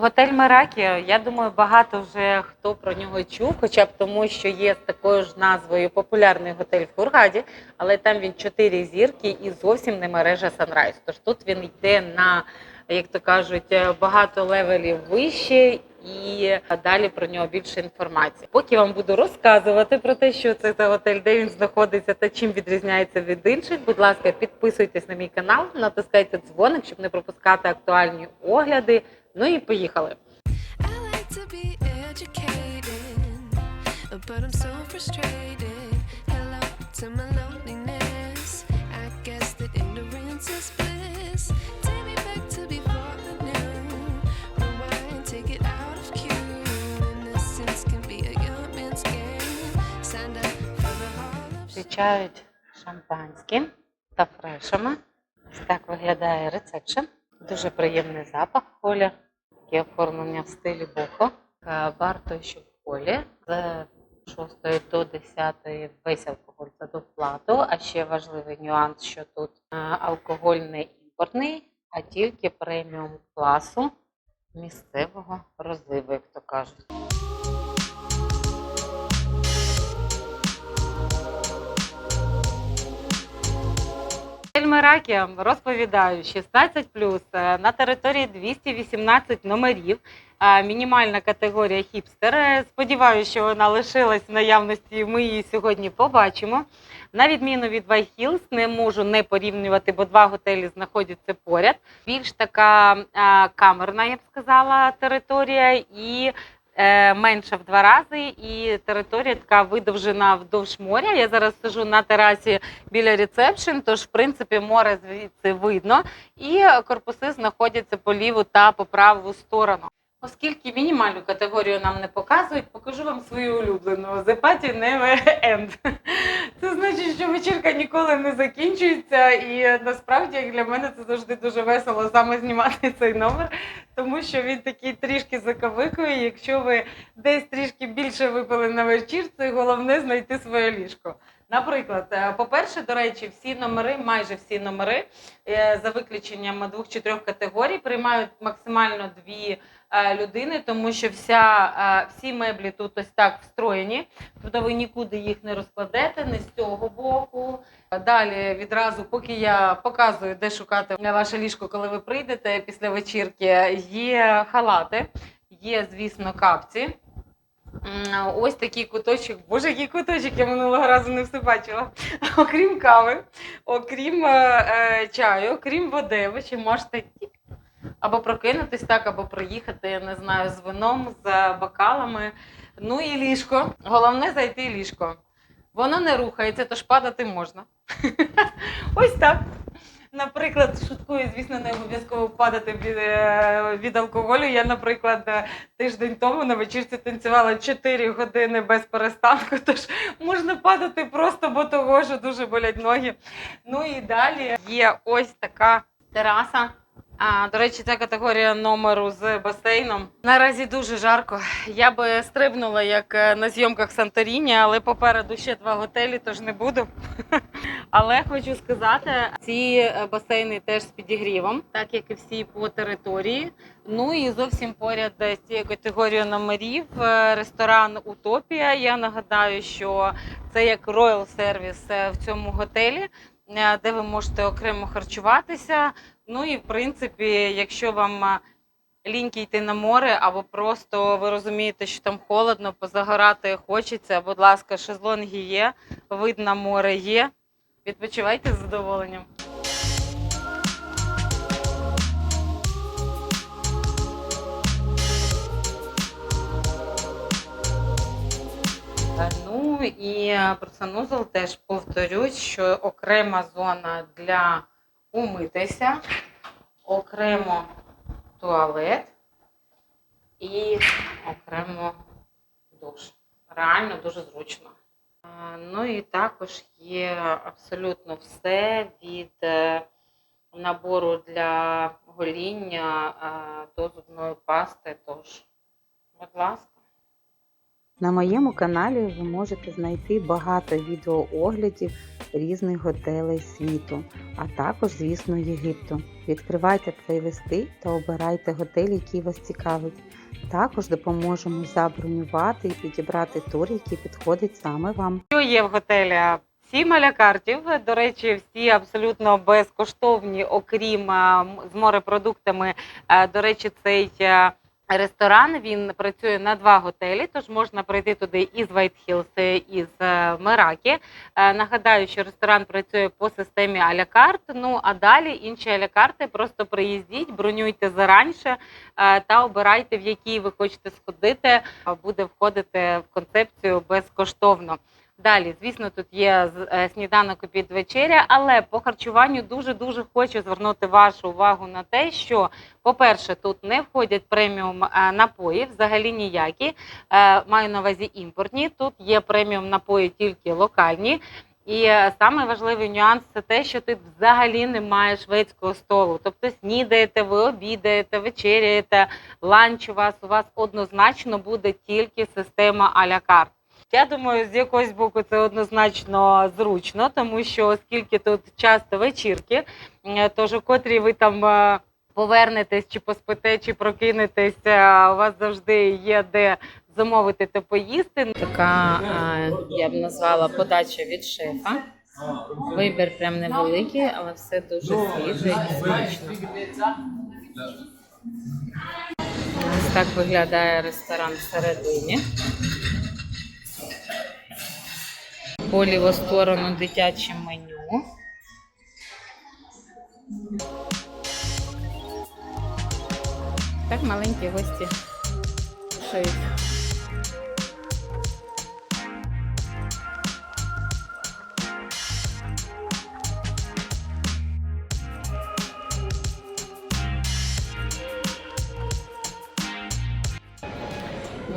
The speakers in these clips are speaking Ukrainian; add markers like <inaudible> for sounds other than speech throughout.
Готель Меракі, я думаю, багато вже хто про нього чув, хоча б тому, що є з такою ж назвою популярний готель в Хургаді, але там він чотири зірки і зовсім не мережа Sunrise. Тож тут він йде на, як то кажуть, багато левелів вище. І далі про нього більше інформації. Поки вам буду розказувати про те, що це за готель, де він знаходиться та чим відрізняється від інших. Будь ласка, підписуйтесь на мій канал, натискайте дзвоник, щоб не пропускати актуальні огляди. Ну і поїхали. Зустрічають шампанським та фрешами. Ось так виглядає рецепшн. Дуже приємний запах холі. Таке оформлення в стилі бохо. Варто, щоб що в полі З 6 до 10 весь алкоголь за доплату. А ще важливий нюанс, що тут е, алкоголь не імпортний, а тільки преміум класу місцевого розливу, як то кажуть. Меракі розповідаю 16 е, на території 218 номерів. Е, Мінімальна категорія хіпстер. Е, Сподіваюся, що вона лишилась в наявності. Ми її сьогодні побачимо. На відміну від Hills, не можу не порівнювати, бо два готелі знаходяться поряд. Більш така камерна, я б сказала, територія і менша в два рази. І територія така видовжена вдовж моря. Я зараз сижу на терасі біля ресепшн, тож в принципі море звідси видно, і корпуси знаходяться по ліву та по праву сторону. Оскільки мінімальну категорію нам не показують, покажу вам свою улюблену Party Never End. Вечірка ніколи не закінчується, і насправді для мене це завжди дуже весело саме знімати <laughs> цей номер, тому що він такий трішки закавикує. Якщо ви десь трішки більше випили на вечірці, головне знайти своє ліжко. Наприклад, е, по-перше, до речі, всі номери, майже всі номери, е, за виключенням двох чи трьох категорій, приймають максимально дві е, людини, тому що вся, всі меблі тут ось так встроєні, тобто ви нікуди їх не розкладете, не з цього боку. Далі відразу, поки я показую, де шукати ваше ліжко, коли ви прийдете після вечірки, є халати, є, звісно, капці. Ось такий куточок. Боже, який куточок, я минулого разу не все бачила. <laughs> Окрім кави, окрім е, е, чаю, окрім води, ви ще можете або прокинутись так, або приїхати, я не знаю, з вином, з бокалами. Ну і ліжко. Головне зайти ліжко. Воно не рухається, тож падати можна. <laughs> Ось так. Наприклад, шуткую, звісно, не обов'язково падати від, е, від алкоголю. Я, наприклад, е, тиждень тому на вечірці танцювала 4 години без перестанку, <laughs> тож можна падати просто, бо того, що дуже болять ноги. Ну і далі є ось така тераса. А, до речі, ця категорія номеру з басейном. Наразі дуже жарко. Я би стрибнула як е, на зйомках Санторіні, але попереду ще два готелі, тож не буду. <laughs> Але хочу сказати, ці е, басейни теж з підігрівом, так як і всі по території. Ну і зовсім поряд з цією категорією номерів е, ресторан Утопія. Я нагадаю, що це як роял сервіс е, в цьому готелі, е, де ви можете окремо харчуватися. Ну і в принципі, якщо вам е, ліньки йти на море, або просто ви розумієте, що там холодно, позагорати хочеться, будь ласка, шезлонги є, вид на море є. Відпочивайте з задоволенням. І е, про санузел теж повторюсь, що окрема зона для умитися, окремо туалет і окремо душ. Реально дуже зручно. Ну і також є абсолютно все від е, набору для гоління е, до зубної пасти. Тож, будь ласка. На моєму каналі ви можете знайти багато відеооглядів різних готелей світу, а також, звісно, Єгипту. Відкривайте плейлисти та обирайте готель, який вас цікавить. Також допоможемо забронювати і підібрати тур, який підходить саме вам. Що є в готелі? Сім алякартів, до речі, всі абсолютно безкоштовні, окрім з морепродуктами. До речі, цей ресторан він працює на два готелі, тож можна прийти туди із White Hills, і е, Меракі. Е, Нагадаю, що ресторан працює по системі алякарт. Ну а далі інші алякарти просто приїздіть, бронюйте заранше е, та обирайте, в який ви хочете сходити. Буде входити в концепцію безкоштовно. Далі, звісно, тут є е, сніданок обід вечеря, але по харчуванню дуже дуже хочу звернути вашу увагу на те, що, по-перше, тут не входять преміум е, напої, взагалі ніякі. Е, Маю на увазі імпортні. Тут є преміум напої тільки локальні. І саме важливий нюанс це те, що ти взагалі не маєш шведського столу. Тобто снідаєте, ви обідаєте, вечеряєте, ланч у вас у вас однозначно буде тільки система а-ля карт. Я думаю, з якогось боку це однозначно зручно, тому що оскільки тут часто вечірки, е, тож у котрій ви там е, повернетесь, чи поспите, чи прокинетесь, е, у вас завжди є де замовити та поїсти. Така я б назвала подача від шефа. Вибір прям невеликий, але все дуже свіже і смачно. Ось так виглядає ресторан всередині. По ліву сторону дитяче меню. Так маленькі гості шиють.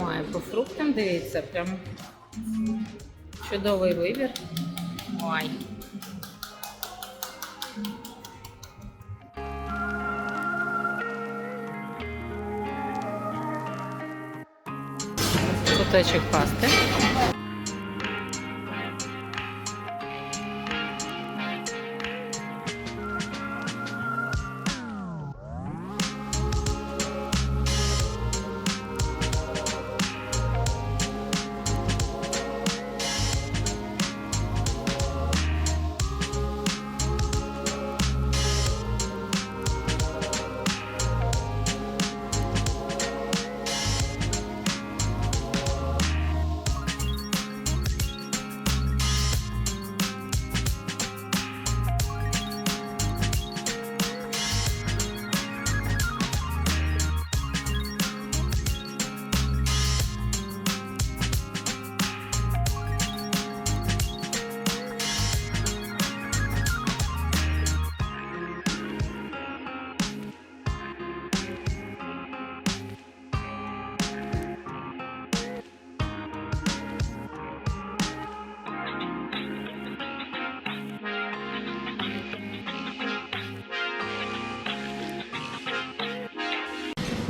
Ой, по фруктам дивіться, прям чудовий вибір. Ой. Куточок пасти.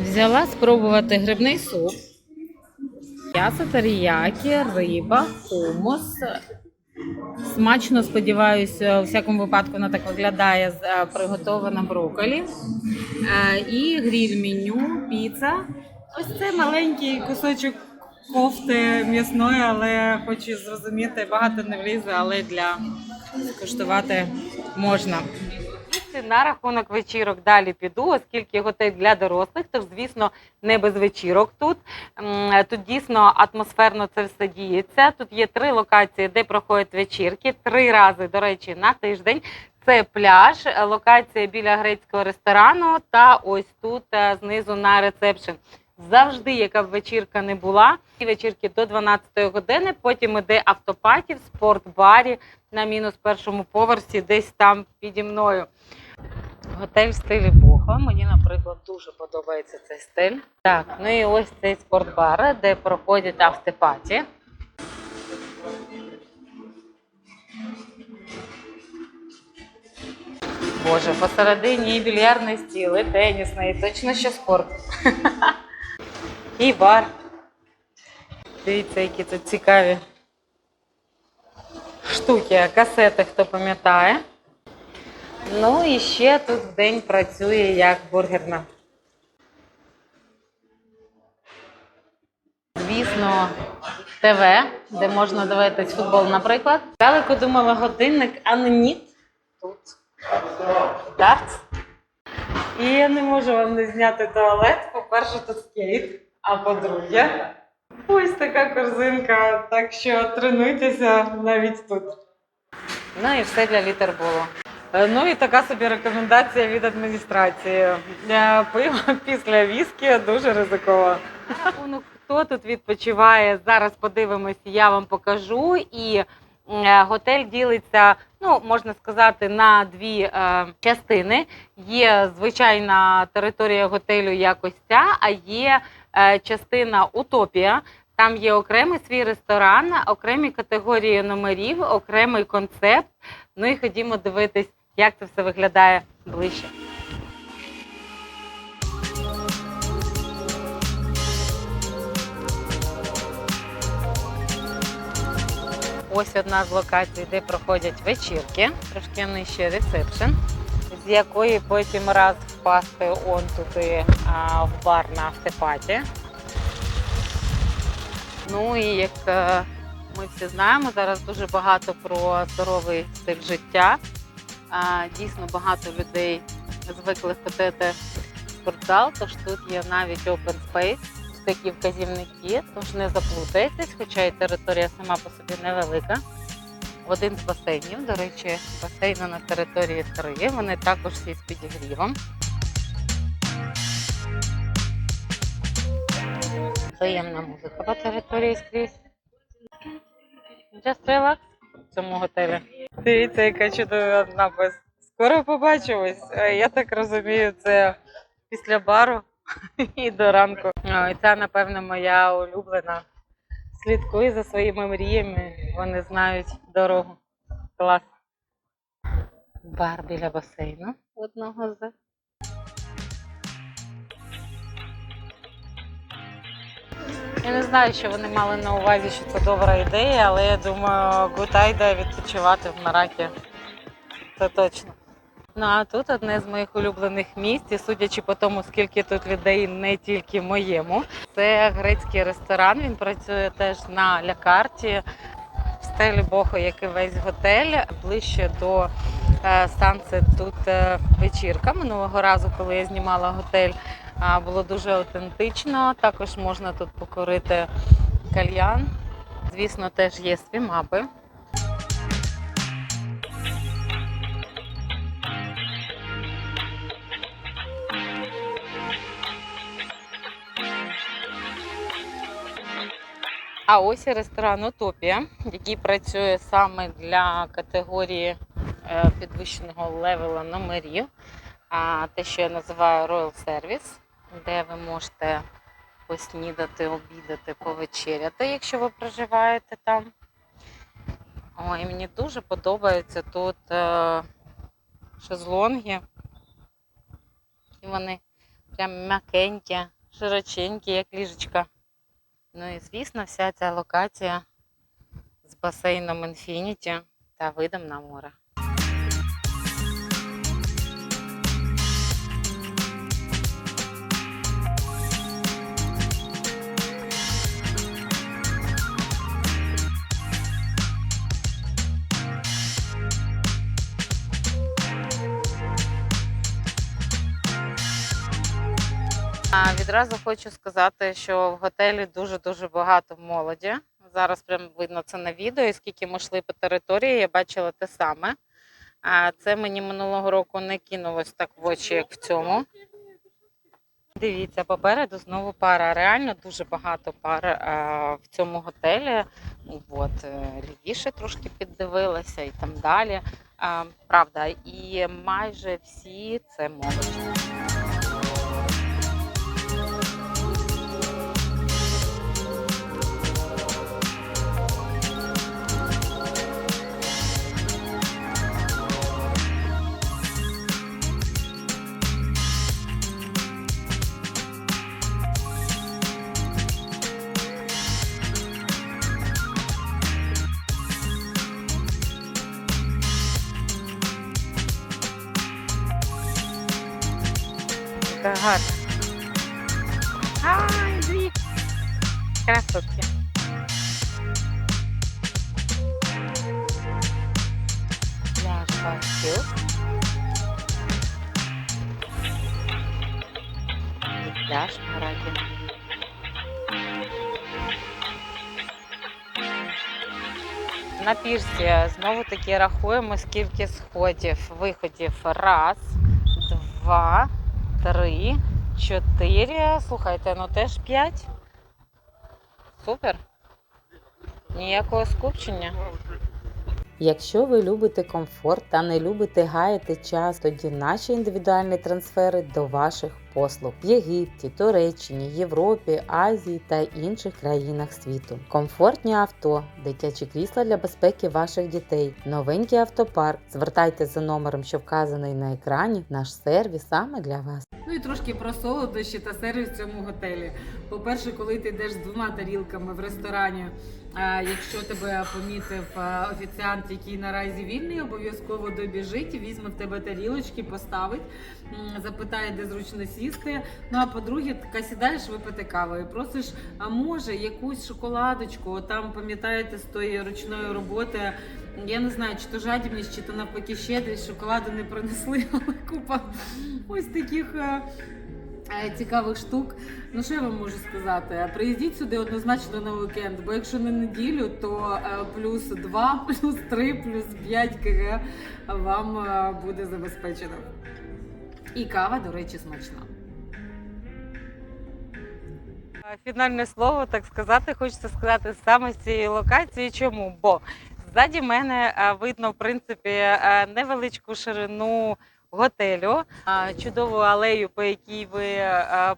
Взяла спробувати грибний суп. М'ясо теріякі, риба, хумус. Смачно, сподіваюся, у всякому випадку вона так виглядає з е, приготована брокколі. Е, І гріль меню, піца. Ось це маленький кусочок кофти м'ясної, але хочу зрозуміти, багато не влізе, але для скуштувати можна. На рахунок вечірок далі піду, оскільки готель для дорослих, то звісно, не без вечірок тут. Тут дійсно атмосферно це все діється. Тут є три локації, де проходять вечірки, три рази, до речі, на тиждень. Це пляж, локація біля грецького ресторану та ось тут е, знизу на ресепшн. Завжди, яка б вечірка не була, ці вечірки до 12 години. Потім іде автопаті в спортбарі на мінус першому поверсі, десь там піді мною. Готель в стилі бохо. Мені, наприклад, дуже подобається цей стиль. Так, ну і ось цей спортбар, де проходять автопаті. Боже, посередині і стіл, і тенісний, і точно що спорт. <laughs> І бар. Дивіться, які тут цікаві штуки, касети, хто пам'ятає. Ну і ще тут в день працює як бургерна. Звісно, ТВ, де можна дивитись футбол, наприклад. Далеко думала годинник, а не ні. Тут. Дартс. І я не можу вам не зняти туалет. По-перше, тут скейт, а по-друге, ось така корзинка. Так що тренуйтеся навіть тут. Ну і все для літерболу. Е, Ну і така собі рекомендація від адміністрації. Пиво <laughs> після віскі дуже ризиково. Ну, хто тут відпочиває? Зараз подивимося, я вам покажу. І е, готель ділиться, ну можна сказати, на дві е, частини. Є звичайна територія готелю як ось ця, а є частина Утопія. Там є окремий свій ресторан, окремі категорії номерів, окремий концепт. Ну і ходімо дивитись, як це все виглядає ближче. Ось одна з локацій, де проходять вечірки, трошки нижче ресепшн, з якої потім раз впасти он туди а, в бар на автопаті. Ну і як е, ми всі знаємо, зараз дуже багато про здоровий стиль життя. А, Дійсно багато людей звикли ходити в спортзал, тож тут є навіть open space, такі вказівники, тож не заплутайтесь, хоча і територія сама по собі невелика. Один з басейнів, до речі, басейну на території три. Вони також всі з підігрівом. Приємна музика по території скрізь. Just relax в цьому готелі. Дивіться, яка чудова напис. Скоро побачимось. Е, Я так розумію, це після бару <laughs> і до ранку. Ой, Це, напевно, моя улюблена. Слідкуй за своїми мріями. Вони знають дорогу. Клас. Бар біля басейну одного з. Я не знаю, що вони мали на увазі, що це добра ідея, але я думаю, гутайда відпочивати в Маракі. Це точно. Ну а тут одне з моїх улюблених місць, і судячи по тому, скільки тут людей не тільки моєму. Це грецький ресторан. Він працює теж на лякарті в стилі Бохо, як і весь готель. Ближче до е, Sunset тут е, вечірка. Минулого разу, коли я знімала готель, було дуже автентично. Також можна тут покорити кальян. Звісно, теж є свімапи. А ось і ресторан Утопія, який працює саме для категорії е, підвищеного левела номерів. А те, що я називаю Royal Service, де ви можете поснідати, обідати, повечеряти, якщо ви проживаєте там. Ой, мені дуже подобаються тут е, шезлонги. І вони прям м'якенькі, широченькі, як ліжечка. Ну і звісно, вся ця локація з басейном Infinity та видом на море. Відразу хочу сказати, що в готелі дуже-дуже багато молоді. Зараз прям видно це на відео, і скільки ми йшли по території, я бачила те саме. А це мені минулого року не кинулось так в очі, як в цьому. Дивіться, попереду знову пара. Реально дуже багато пар в цьому готелі. От, е, лівіше трошки піддивилася і там далі. Правда, і майже всі це молодь. Гарно. Ай, дві. Красотки. Баскіл. І пляж Мараді. На пірсі знову таки рахуємо, скільки сходів, виходів. Раз, два, три, чотири. Слухайте, ну теж п'ять. Супер. Ніякого скупчення. Якщо ви любите комфорт та не любите гаяти час, тоді наші індивідуальні трансфери до ваших послуг в Єгипті, Туреччині, Європі, Азії та інших країнах світу. Комфортні авто, дитячі крісла для безпеки ваших дітей, новенький автопарк. Звертайтеся за номером, що вказаний на екрані. Наш сервіс саме для вас. Ну і трошки про солодощі та сервіс в цьому готелі. По-перше, коли ти йдеш з двома тарілками в ресторані, якщо тебе помітив офіціант, який наразі вільний, обов'язково добіжить, візьме в тебе тарілочки, поставить, запитає, де зручно сісти. Ну а по-друге, така сідаєш випити каву і просиш, а може якусь шоколадочку, там пам'ятаєте з тої ручної роботи. Я не знаю, чи то жадібність, чи то навпаки щедрість, шоколаду не принесли, <laughs> але купа ось таких е, цікавих штук. Ну що я вам можу сказати? Приїздіть сюди однозначно на уікенд, бо якщо на неділю, то е, плюс 2, <laughs> плюс 3, плюс 5 кг вам е, буде забезпечено. І кава, до речі, смачна. Фінальне слово, так сказати, хочеться сказати саме з цієї локації. Чому? Бо ззаді мене е, видно, в принципі, е, невеличку ширину готелю, чудову алею, по якій ви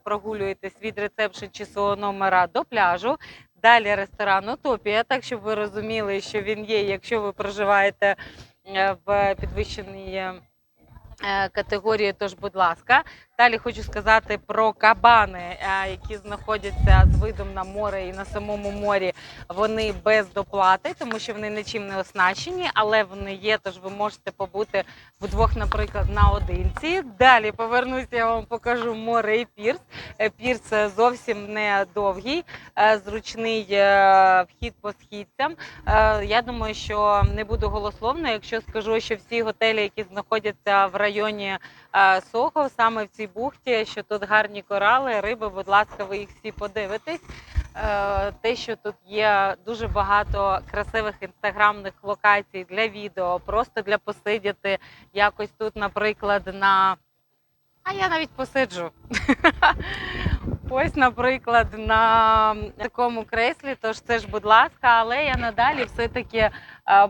прогулюєтесь від рецепшн чи свого номера до пляжу. Далі ресторан Утопія, так щоб ви розуміли, що він є, якщо ви проживаєте е, в підвищеній категорії. Тож, будь ласка, далі хочу сказати про кабани, е, які знаходяться з видом на море і на самому морі. Вони без доплати, тому що вони нічим не оснащені, але вони є. Тож ви можете побути вдвох, наприклад, наодинці. Далі повернуся, я вам покажу море і пірс. Е, Пірс е, зовсім не довгий, е, зручний е, вхід по східцям. Е, Я думаю, що не буду голословно, якщо скажу, що всі готелі, які знаходяться в районі е, Сохо, саме в цій бухті, що тут гарні корали, риби, будь ласка, ви їх всі подивитесь. Е, Те, що тут є дуже багато красивих інстаграмних локацій для відео, просто для посидіти якось тут, наприклад, на. А я навіть посиджу. <laughs> Ось, наприклад, на такому креслі, тож це ж, будь ласка, але я надалі все-таки, е,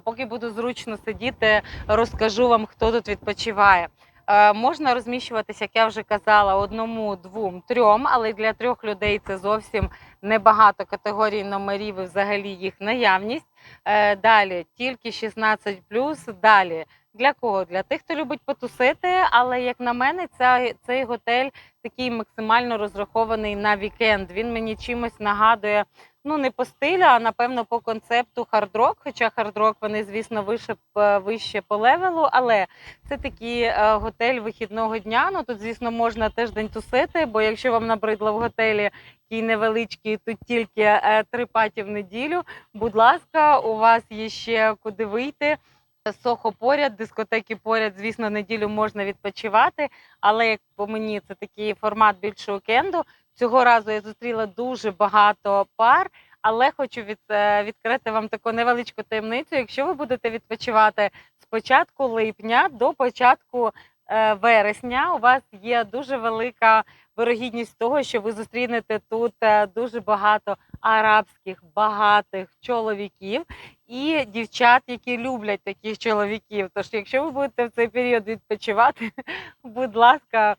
поки буду зручно сидіти, розкажу вам, хто тут відпочиває. Е, Можна розміщуватися, як я вже казала, одному, двом, трьом, але для трьох людей це зовсім небагато категорій номерів і взагалі їх наявність. Е, Далі тільки 16 Далі для кого? Для тих, хто любить потусити. Але як на мене, ця, цей готель такий максимально розрахований на вікенд. Він мені чимось нагадує. Ну, не по стилю, а напевно по концепту хардрок. Хоча хардрок вони, звісно, вище, вище по левелу, але це такий е, готель вихідного дня. Ну тут, звісно, можна теж день тусити, бо якщо вам набридло в готелі який невеличкий, тут тільки е, три паті в неділю. Будь ласка, у вас є ще куди вийти. Сохо поряд, дискотеки поряд, звісно, неділю можна відпочивати, але як по мені це такий формат більше уікенду. Цього разу я зустріла дуже багато пар, але хочу від, е, відкрити вам таку невеличку таємницю. Якщо ви будете відпочивати з початку липня до початку е, вересня, у вас є дуже велика вирогідність того, що ви зустрінете тут е, дуже багато арабських багатих чоловіків і дівчат, які люблять таких чоловіків. Тож, якщо ви будете в цей період відпочивати, <laughs> будь ласка,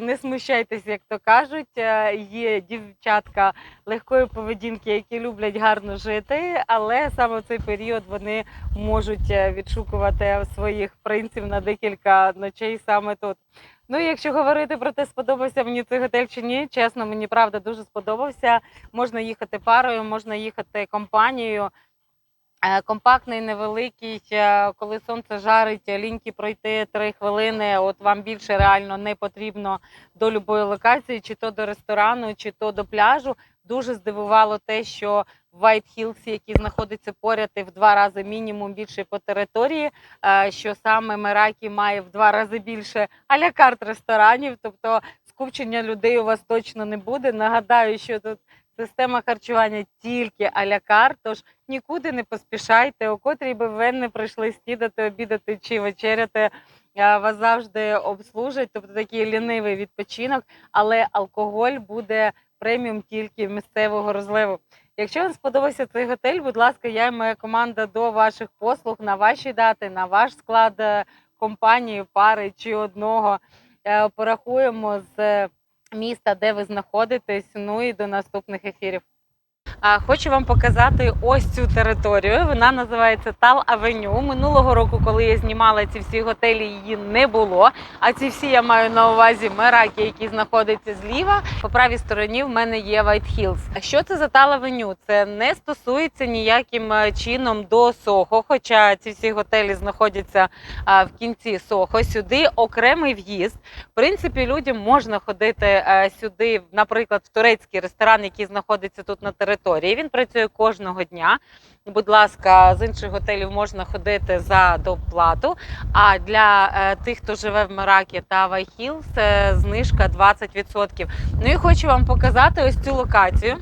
не смущайтеся, як то кажуть. Е, Є дівчатка легкої поведінки, які люблять гарно жити, але саме в цей період вони можуть е, відшукувати своїх принців на декілька ночей саме тут. Ну, якщо говорити про те, сподобався мені цей готель чи ні, чесно, мені правда дуже сподобався. Можна їхати парою, можна їхати компанією. Е, Компактний, невеликий, е, коли сонце жарить, е, ліньки пройти 3 хвилини. От вам більше реально не потрібно до любої локації, чи то до ресторану, чи то до пляжу. Дуже здивувало те, що в White Hills, який знаходиться поряд і в два рази мінімум більше по території, що саме Меракі має в два рази більше аля-карт ресторанів, тобто скупчення людей у вас точно не буде. Нагадаю, що тут система харчування тільки аля-карт, тож нікуди не поспішайте, о котрій би ви не прийшли снідати, обідати чи вечеряти. Вас завжди обслужать, тобто такий лінивий відпочинок, але алкоголь буде преміум тільки місцевого розливу. Якщо вам сподобався цей готель, будь ласка, я і моя команда до ваших послуг на ваші дати, на ваш склад е, компанії, пари чи одного. Е, Порахуємо з міста, де ви знаходитесь. Ну і до наступних ефірів. Хочу вам показати ось цю територію. Вона називається Тал Авеню. Минулого року, коли я знімала ці всі готелі, її не було. А ці всі я маю на увазі Меракі, які знаходяться зліва. По правій стороні в мене є White Hills. А що це за Тал Авеню? Це не стосується ніяким е, чином до Сохо, хоча ці всі готелі знаходяться в кінці Сохо. Сюди окремий в'їзд. В принципі, людям можна ходити е, сюди, наприклад, в турецький ресторан, який знаходиться тут на території. Він працює кожного дня. Будь ласка, з інших готелів можна ходити за доплату. А для е, тих, хто живе в Меракі та Вайхілс, е, знижка 20%. Ну і хочу вам показати ось цю локацію.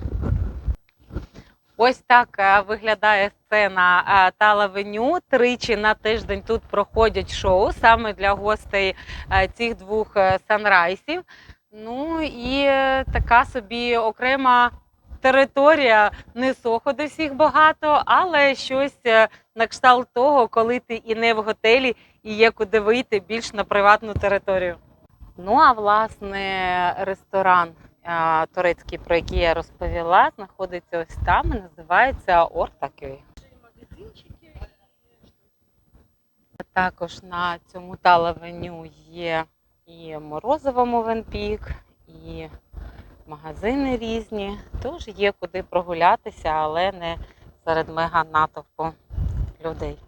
Ось так е, виглядає сцена Талавеню. Тричі на тиждень тут проходять шоу саме для гостей цих двох санрайсів. Ну і така собі окрема територія не сохо, де всіх багато, але щось е, на кшталт того, коли ти і не в готелі, і є куди вийти більш на приватну територію. Ну а власне ресторан турецький, про який я розповіла, знаходиться ось там і називається Ортакюй. Також на цьому талавеню є і морозиво Мовенпік, і магазини різні. Тож є куди прогулятися, але не серед мега натовпу людей.